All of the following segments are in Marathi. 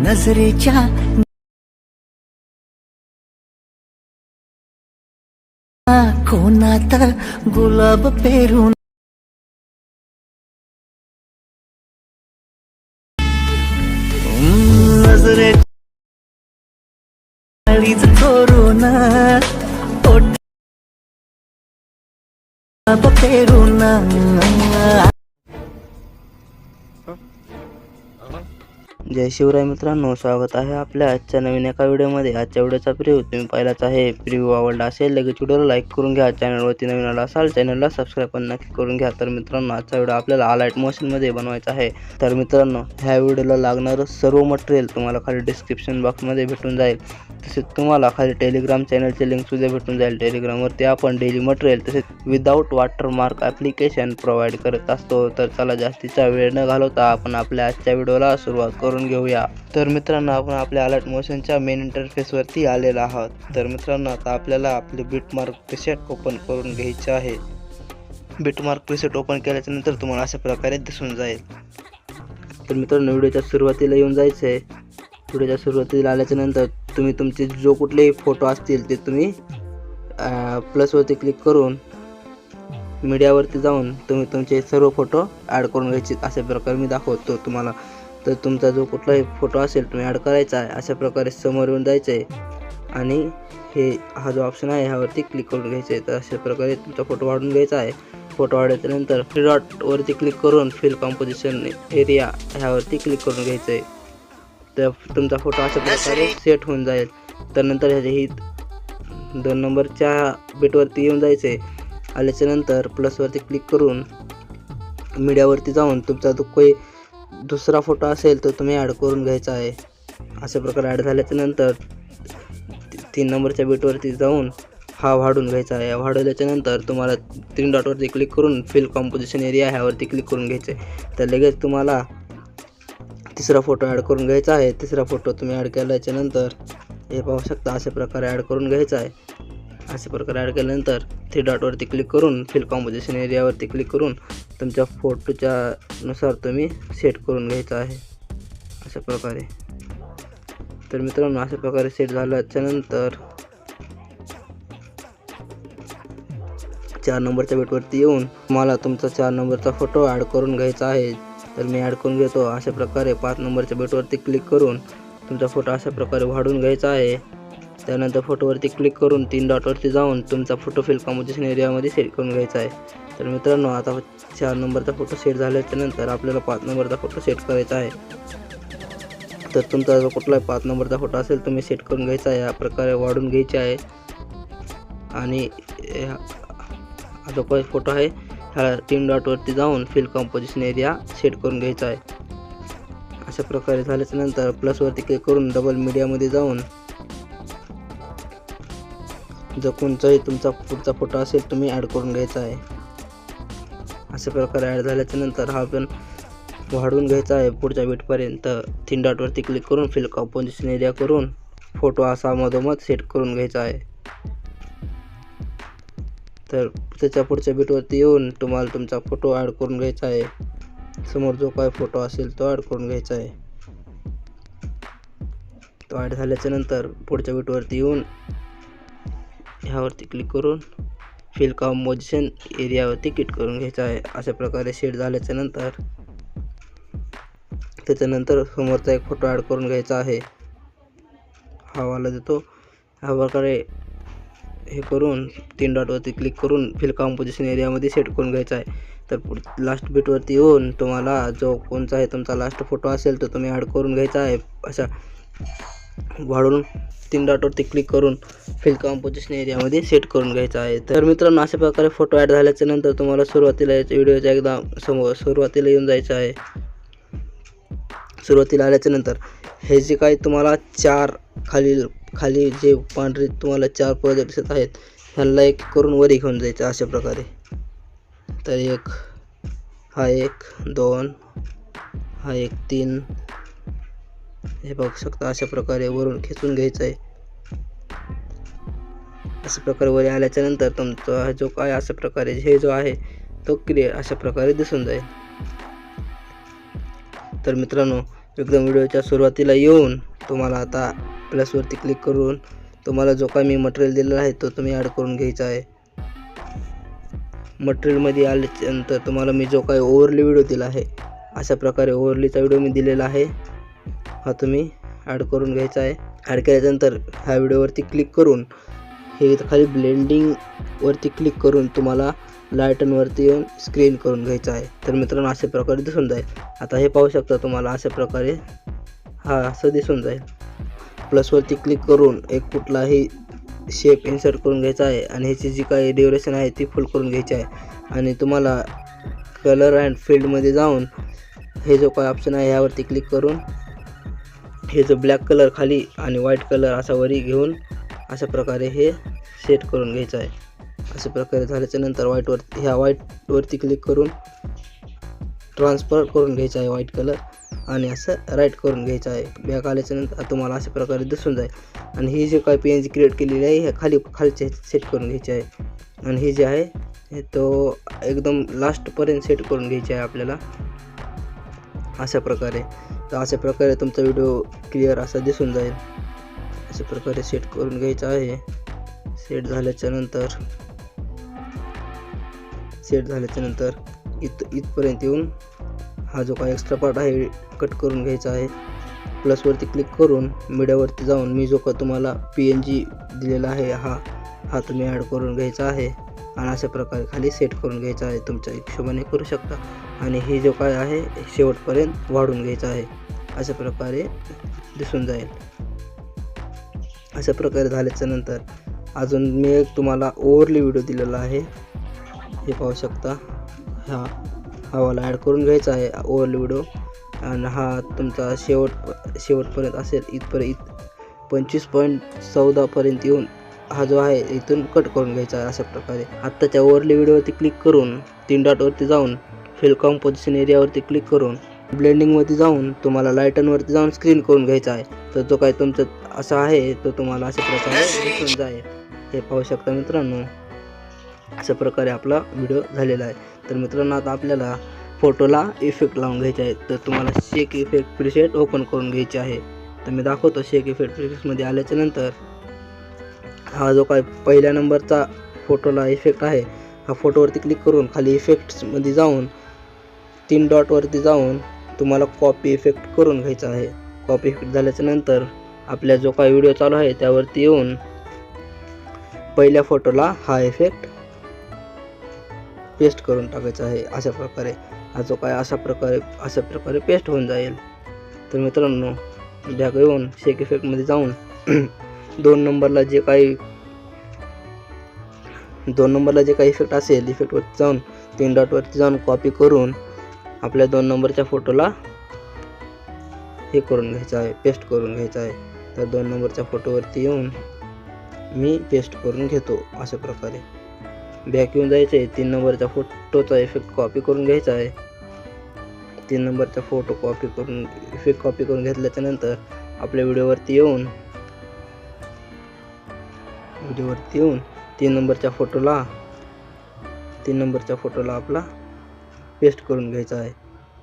नजरेच्या कोणात गुलाब पेरून नजरे काळीज चोरून गुलाब पेरून जय शिवराय मित्रांनो स्वागत आहे आपल्या आजच्या नवीन एका व्हिडिओमध्ये. आजच्या व्हिडिओचा प्रिव्ह्यू तुम्ही पाहिलाच आहे. प्रिव्ह्यू आवडला असेल लगेच व्हिडिओला लाईक करून घ्या. चॅनलवरती नवीन आला असाल चॅनलला सबस्क्राईब पण नक्की करून घ्या. तर मित्रांनो आजचा व्हिडिओ आपल्याला आलाईट मोशनमध्ये बनवायचा आहे. तर मित्रांनो ह्या व्हिडिओला लागणारं सर्व मटेरियल तुम्हाला खाली डिस्क्रिप्शन बॉक्समध्ये भेटून जाईल. तसेच तुम्हाला खाली टेलिग्राम चॅनलचे लिंक सुद्धा भेटून जाईल. टेलिग्रामवरती आपण डेली मटेरियल तसेच विदाऊट वॉटरमार्क ॲप्लिकेशन प्रोव्हाइड करत असतो. तर चला जास्तीचा वेळ न घालवता आपण आपल्या आजच्या व्हिडिओला सुरुवात करून घेऊया. तर मित्रांनो आपण आपल्या अलर्ट मोशनच्या मेन इंटरफेसवरती आलेला आहोत. तर मित्रांनो आता आपल्याला आपले बीटमार्क प्रिसेट ओपन करून घ्यायचे आहे. बीटमार्क प्रिसेट ओपन केल्याच्यानंतर तुम्हाला अशा प्रकारे दिसून जाईल. तर मित्रांनो व्हिडिओच्या सुरुवातीला येऊन जायचं आहे व्हिडिओच्या सुरुवातीला आल्याच्यानंतर तुम्ही तुमचे जो कुठलेही फोटो असतील ते तुम्ही प्लसवरती क्लिक करून मीडियावरती जाऊन तुम्ही तुमचे सर्व फोटो ॲड करून घ्यायचे. अशा प्रकारे मी दाखवतो तुम्हाला. तर तुमचा जो कुठलाही फोटो असेल तुम्ही ॲड करायचा आहे अशा प्रकारे समोर येऊन जायचं आहे. आणि हे हा जो ऑप्शन आहे ह्यावरती क्लिक करून घ्यायचं आहे. तर अशा प्रकारे तुमचा फोटो वाढून घ्यायचा आहे. फोटो वाढवल्याच्या नंतर डॉटवरती क्लिक करून फिल कॉम्पोजिशन एरिया ह्यावरती क्लिक करून घ्यायचं आहे. तर तुमचा फोटो अशा प्रकारे सेट होऊन जाईल. तर नंतर ह्याची ही दोन नंबरच्या बेटवरती येऊन जायचं आहे आल्याच्यानंतर प्लसवरती क्लिक करून मीडियावरती जाऊन तुमचा जो काही दुसरा फोटो असेल तो तुम्ही ॲड करून घ्यायचा आहे. अशा प्रकारे ॲड झाल्याच्यानंतर तीन नंबरच्या बेटवरती जाऊन हा वाढून घ्यायचा आहे. वाढवल्याच्या नंतर तुम्हाला तीन डॉटवरती क्लिक करून फिल कॉम्पोजिशन एरिया ह्यावरती क्लिक करून घ्यायचं आहे. तर लगेच तुम्हाला तिसरा फोटो ॲड करून घ्यायचा आहे. तिसरा फोटो तुम्ही ॲड केल्याच्यानंतर हे पाहू शकता अशा प्रकारे ॲड करून घ्यायचा आहे. अशा प्रकारे ॲड केल्यानंतर थ्री डॉटवरती क्लिक करून फिल कॉम्पोजिशन एरियावरती क्लिक करून तुमच्या फोटोच्या नुसार तुम्ही सेट करून घ्यायचा आहे. अशा प्रकारे. तर मित्रांनो अशा प्रकारे सेट झाल्याच्यानंतर चार नंबरच्या बेटवरती येऊन तुम्हाला तुमचा चार नंबरचा फोटो ॲड करून घ्यायचा आहे. तर मी ॲड करून घेतो. अशा प्रकारे पाच नंबरच्या बेटवरती क्लिक करून तुमचा फोटो अशा प्रकारे वाढून घ्यायचा आहे. त्यानंतर फोटोवरती क्लिक करून तीन डॉटवरती जाऊन तुमचा फोटो फिल कॉम्पोजिशन एरियामध्ये सेट करून घ्यायचा आहे. तर मित्रांनो आता चार नंबरचा फोटो सेट झाल्याच्यानंतर आपल्याला पाच नंबरचा फोटो सेट करायचा आहे. तर तुमचा जो कुठलाही पाच नंबरचा फोटो असेल तुम्ही सेट करून घ्यायचा आहे. या प्रकारे वाढून घ्यायचे आहे. आणि हा जो काही फोटो आहे ह्या तीन डॉटवरती जाऊन फिल कॉम्पोजिशन एरिया सेट करून घ्यायचा आहे. अशा प्रकारे झाल्याच्यानंतर प्लसवरती क्लिक करून डबल मीडियामध्ये जाऊन जो कोणताही तुमचा पुढचा फोटो असेल तुम्ही ॲड करून घ्यायचा आहे. अशा प्रकारे ॲड झाल्याच्यानंतर हा पण वाढवून घ्यायचा आहे पुढच्या बीटपर्यंत थीन डॉटवरती क्लिक करून फिल कॉम्पोजिशन एरिया करून फोटो असा मधोमध सेट करून घ्यायचा आहे. तर त्याच्या पुढच्या बीटवरती येऊन तुम्हाला तुमचा फोटो ॲड करून घ्यायचा आहे. समोर जो काय फोटो असेल तो ॲड करून घ्यायचा आहे. तो ॲड झाल्याच्यानंतर पुढच्या बीटवरती येऊन ह्यावरती क्लिक करून फिल कॉम्पोजिशन एरियावरती क्लिक करून घ्यायचा आहे. अशा प्रकारे शेड झाल्याच्यानंतर त्याच्यानंतर समोरचा एक फोटो ॲड करून घ्यायचा आहे. हा वाला देतो. ह्या प्रकारे हे करून तीन डॉटवरती क्लिक करून फिल कॉम्पोजिशन एरियामध्ये सेट करून घ्यायचा आहे. तर लास्ट बीटवरती येऊन तुम्हाला जो कोणचा आहे तुमचा लास्ट फोटो असेल तो तुम्ही ॲड करून घ्यायचा आहे. अशा वाढून तीन डॉटवरती क्लिक करून फिल कॉम्पोजिशन एरियामध्ये सेट करून घ्यायचा आहे. तर मित्रांनो अशा प्रकारे फोटो ॲड झाल्याच्यानंतर तुम्हाला सुरुवातीला याच्या व्हिडिओच्या एकदा समोर सुरुवातीला येऊन जायचं आहे. सुरुवातीला आल्याच्यानंतर हे जे काही तुम्हाला चार खालील खाली जे पांढरे तुम्हाला चार पदर दिसत आहेत ह्याला एक करून वरी घेऊन जायचं अशा प्रकारे. तर एक हा एक दोन हा एक तीन. हे बघू शकता अशा प्रकारे वरून खेचून घ्यायचं आहे अशा प्रकारे वरी आल्याच्यानंतर तुमचा जो काय अशा प्रकारे हे जो आहे तो क्लिअर अशा प्रकारे दिसून जाईल. तर मित्रांनो एकदम व्हिडिओच्या सुरुवातीला येऊन तुम्हाला आता प्लसवरती क्लिक करून तुम्हाला जो काय मी मटेरियल दिलेला आहे तो तुम्ही ॲड करून घ्यायचा आहे. मटेरियलमध्ये आल्याच्यानंतर तुम्हाला मी जो काही ओव्हरली व्हिडिओ दिला आहे अशा प्रकारे ओव्हरलीचा व्हिडिओ मी दिलेला आहे. हा तुम्ही ॲड करून घ्यायचा आहे. ॲड केल्याच्यानंतर ह्या व्हिडिओवरती क्लिक करून हे खाली ब्लेंडिंगवरती क्लिक करून तुम्हाला लायटनवरती येऊन स्क्रीन करून घ्यायचा आहे. तर मित्रांनो अशा प्रकारे दिसून जाईल. आता हे पाहू शकता तुम्हाला अशा प्रकारे हा असं दिसून जाईल. प्लसवरती क्लिक करून एक कुठलाही शेप इन्सर्ट करून घ्यायचा आहे आणि ह्याची जी काही ड्युरेशन आहे ती फुल करून घ्यायची आहे. आणि तुम्हाला कलर अँड फील्डमध्ये जाऊन हे जो काय ऑप्शन आहे ह्यावरती क्लिक करून हे जो ब्लॅक कलर खाली आणि व्हाईट कलर असा वरी घेऊन अशा प्रकारे हे सेट करून घ्यायचं आहे. अशा प्रकारे झाल्याच्यानंतर व्हाईटवर ह्या व्हाईटवरती क्लिक करून ट्रान्सफर करून घ्यायचं आहे व्हाईट कलर आणि असं राईट करून घ्यायचं आहे. बॅक आल्याच्यानंतर तुम्हाला अशा प्रकारे दिसून जाईल. आणि ही जे काय पी एन जी क्रिएट केलेली आहे हे खाली खालचे सेट करून घ्यायचे आहे. आणि हे जे आहे हे तो एकदम लास्टपर्यंत सेट करून घ्यायचे आहे आपल्याला. अशा प्रकारे. तर अशा प्रकारे तुमचा व्हिडिओ क्लिअर असा दिसून जाईल. अशा प्रकारे सेट करून घ्यायचा आहे. सेट झाल्याच्यानंतर सेट झाल्याच्यानंतर इत इथपर्यंत येऊन हा जो काही एक्स्ट्रा पार्ट आहे कट करून घ्यायचा आहे. प्लसवरती क्लिक करून मीडियावरती जाऊन मी जो का तुम्हाला पी एन जी दिलेला आहे हा हा तुम्ही ॲड करून घ्यायचा आहे. आणि अशा प्रकारे खाली सेट करून घ्यायचा आहे. तुमच्या हिशोबाने करू शकता. आणि हे जो काय आहे शेवटपर्यंत वाढून घ्यायचा आहे. अशा प्रकारे दिसून जाईल. अशा प्रकारे झाल्याच्यानंतर अजून मी एक तुम्हाला ओवरली व्हिडिओ दिलेला आहे. हे पाहू शकता. हा. हवाला ॲड करून घ्यायचा आहे. Overall video. आणि हा तुमचा शेवट शेवटपर्यंत असेल. इथपर्यंत इत पंचवीस पॉईंट चौदापर्यंत येऊन हा जो आहे इथून कट करून घ्यायचा आहे अशा प्रकारे. आत्ताच्या ओवरली व्हिडिओवरती क्लिक करून तीन डॉटवरती जाऊन फिल कॉम्पोजिशन एरियावरती क्लिक करून ब्लेंडिंगमध्ये जाऊन तुम्हाला लायटनवरती जाऊन स्क्रीन करून घ्यायचा आहे. तर जो काही तुमचं असा आहे तो तुम्हाला अशा प्रकारे दिसून जाईल. हे पाहू शकता मित्रांनो. अशा प्रकारे आपला व्हिडिओ झालेला आहे. तर मित्रांनो आता आपल्याला फोटोला इफेक्ट लावून घ्यायचे आहे तर तुम्हाला शेक इफेक्ट प्रिसेट ओपन करून घ्यायचे आहे. तर मी दाखवतो शेक इफेक्ट प्रिसेटमध्ये आल्याच्यानंतर हा जो काय पहिल्या नंबरचा फोटोला इफेक्ट आहे हा फोटोवरती क्लिक करून खाली इफेक्ट्समध्ये जाऊन तीन डॉटवरती जाऊन तुम्हाला कॉपी इफेक्ट करून घ्यायचा आहे. कॉपी इफेक्ट झाल्याच्यानंतर आपल्या जो काय व्हिडिओ चालू आहे त्यावरती येऊन पहिल्या फोटोला हा इफेक्ट पेस्ट करून टाकायचं आहे अशा प्रकारे. हा जो काय अशा प्रकारे अशा प्रकारे पेस्ट होऊन जाईल. तर मित्रांनो बॅग येऊन शेक इफेक्टमध्ये जाऊन दोन नंबरला जे काही दोन नंबरला जे काही इफेक्ट असेल इफेक्टवरती जाऊन तीन डॉटवरती जाऊन कॉपी करून आपल्या दोन नंबरच्या फोटोला हे करून घ्यायचं आहे पेस्ट करून घ्यायचं आहे. तर दोन नंबरच्या फोटोवरती येऊन मी पेस्ट करून घेतो अशा प्रकारे. बॅक येऊन जायचं आहे. तीन नंबरचा फोटोचा इफेक्ट कॉपी करून घ्यायचा आहे. तीन नंबरचा फोटो कॉपी करून इफेक्ट कॉपी करून घेतल्याच्या नंतर आपल्या व्हिडिओवरती येऊन व्हिडिओवरती येऊन तीन नंबरच्या फोटोला तीन नंबरच्या फोटोला आपला पेस्ट करून घ्यायचा आहे.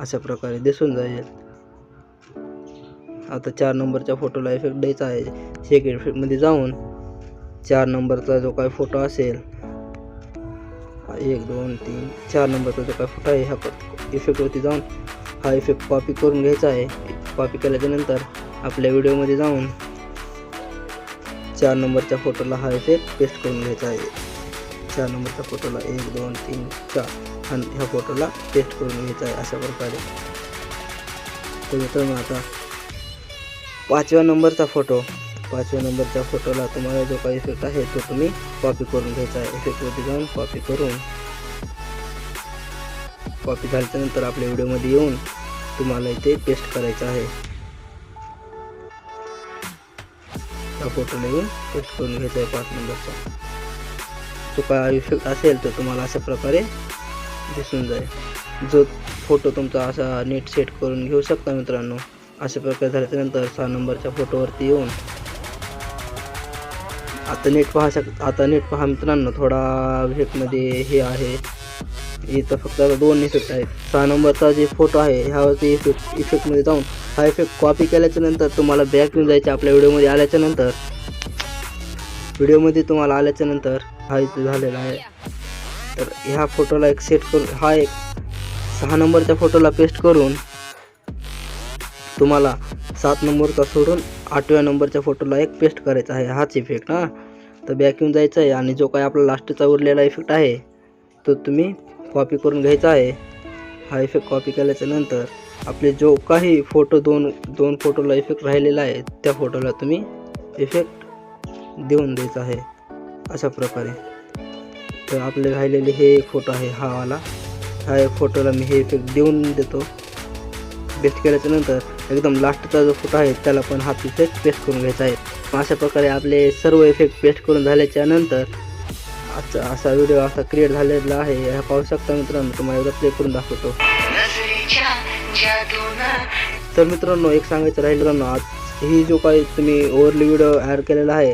अशा प्रकारे दिसून जाईल. आता चार नंबरच्या फोटोला इफेक्ट द्यायचा आहे. सेकंड इफेक्टमध्ये जाऊन चार नंबरचा जो काही फोटो असेल हा एक दोन तीन चार नंबरचा जो काही फोटो आहे ह्या इफेक्टवरती जाऊन हा इफेक्ट कॉपी करून घ्यायचा आहे. कॉपी केल्याच्यानंतर आपल्या व्हिडिओमध्ये जाऊन चार नंबरच्या फोटोला हा इफेक्ट पेस्ट करून घ्यायचा आहे. चार नंबरच्या फोटोला एक दोन तीन चार आणि ह्या फोटोला पेस्ट करून घ्यायचा आहे अशा प्रकारे. तर मित्रांनो आता पाचव्या नंबरचा फोटो पाचव्या नंबरच्या फोटोला तुम्हाला जो काही इफ़ेक्ट आहे तो तुम्ही कॉपी करून घ्यायचा आहे. जाऊन कॉपी करून कॉपी झाल्यानंतर आपल्या व्हिडिओमध्ये येऊन तुम्हाला इथे पेस्ट करायचं फोटोला येऊन पेस्ट करून घ्यायचा आहे पाच नंबरचा. तो काय इफ़ेक्ट असेल तर तुम्हाला अशा प्रकारे दिसून जाईल. जो फ़ोटो तुमचा असा नीट सेट करून मित्रांनो, अशा प्रकारे झाल्याच्यानंतर सहा नंबरच्या फोटोवरती येऊन आता नेट पहा शक आता नेट पहा मित्रांनो थोडा इफेक्टमध्ये हे आहे. इथं फक्त आता दोन इफेक्ट आहेत. सहा नंबरचा जे फोटो आहे ह्यावरती इफेक्ट इफेक्टमध्ये जाऊन हा इफेक्ट कॉपी केल्याच्यानंतर तुम्हाला बॅक येऊन जायचे आपल्या व्हिडिओमध्ये आल्याच्यानंतर व्हिडिओमध्ये तुम्हाला आल्याच्यानंतर हा इथं झालेला आहे. तर ह्या फोटोला एक सेट करून हा एक सहा नंबरच्या फोटोला पेस्ट करून तुम्हाला सात नंबरचा सोडून आठव्या नंबरच्या फोटोला एक पेस्ट करायचा आहे. हाच इफेक्ट हां. तर बॅक येऊन जायचं आहे आणि जो काय आपला लास्टचा उरलेला इफेक्ट आहे तो तुम्ही कॉपी करून घ्यायचा आहे. हा इफेक्ट कॉपी केल्याच्यानंतर आपले जो काही फोटो दोन दोन फोटोला इफेक्ट राहिलेला आहे त्या फोटोला तुम्ही इफेक्ट देऊन द्यायचा आहे. अशा प्रकारे. तर आपले राहिलेले हे एक फोटो आहे हा वाला. ह्या एक फोटोला मी हे इफेक्ट देऊन देतो. पेस्ट केल्याच्यानंतर एकदम लास्टचा जो फोटो आहे त्याला पण हा इफेक्ट पेस्ट करून घ्यायचा आहे. अशा प्रकारे आपले सर्व इफेक्ट पेस्ट करून झाल्याच्यानंतर आजचा असा व्हिडिओ असा क्रिएट झालेला आहे ह्या पाहू शकता मित्रांनो तुम्हाला एकदा प्ले करून दाखवतो. तर मित्रांनो एक सांगायचं राहिलं मित्रांनो आज ही जो काही तुम्ही ओव्हरली व्हिडिओ ॲड केलेला आहे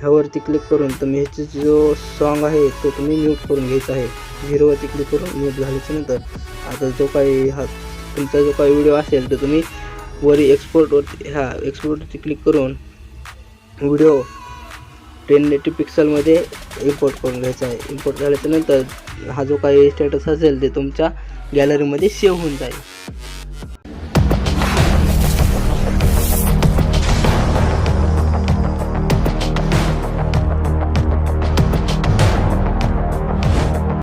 ह्यावरती क्लिक करून तुम्ही ह्याचे जो सॉन्ग आहे तो तुम्ही म्यूट करून घ्यायचा आहे. झिरोवरती क्लिक करून म्यूट झाल्याच्यानंतर आता जो काही हा तुमचा जो काही व्हिडिओ असेल तर तुम्ही वरी एक्सपोर्टवरती ह्या एक्सपोर्टवरती क्लिक करून व्हिडिओ टेन एटी पिक्सलमध्ये इम्पोर्ट करून घ्यायचा आहे. इम्पोर्ट झाल्याच्यानंतर हा जो काही स्टेटस असेल ते तुमच्या गॅलरीमध्ये सेव्ह होऊन जाईल.